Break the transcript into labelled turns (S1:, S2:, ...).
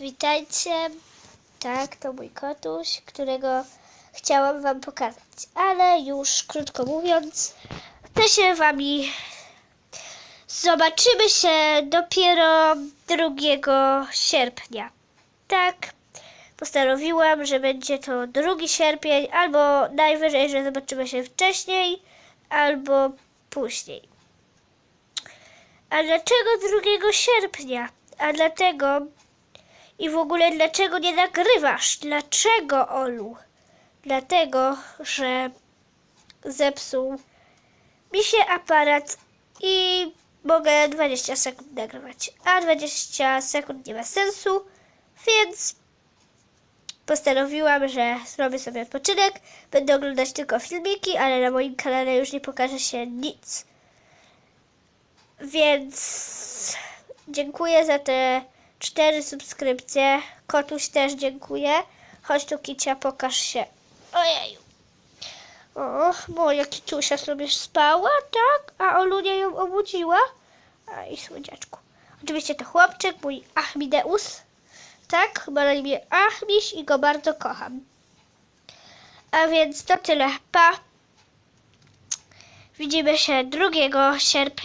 S1: witajcie. Tak, to mój kotuś, którego chciałam wam pokazać. Ale już krótko mówiąc, my się wami zobaczymy się dopiero 2 sierpnia. Tak, postanowiłam, że będzie to 2 sierpień, albo najwyżej, że zobaczymy się wcześniej, albo później. A dlaczego 2 sierpnia? A dlatego i w ogóle dlaczego nie nagrywasz? Dlaczego, Olu? Dlatego, że zepsuł mi się aparat i mogę 20 sekund nagrywać. A 20 sekund nie ma sensu, więc postanowiłam, że zrobię sobie odpoczynek. Będę oglądać tylko filmiki, ale na moim kanale już nie pokaże się nic. Więc dziękuję za te cztery subskrypcje. Kotuś też dziękuję. Chodź tu, Kicia, pokaż się. Ojeju. O, moja Kiciusia sobie spała, tak? A Olunia ją obudziła. Aj, słodziaczku. Oczywiście to chłopczyk, mój Achmideus. Tak, ma na imię Achmiś i go bardzo kocham. A więc to tyle. Pa. Widzimy się 2 sierpnia.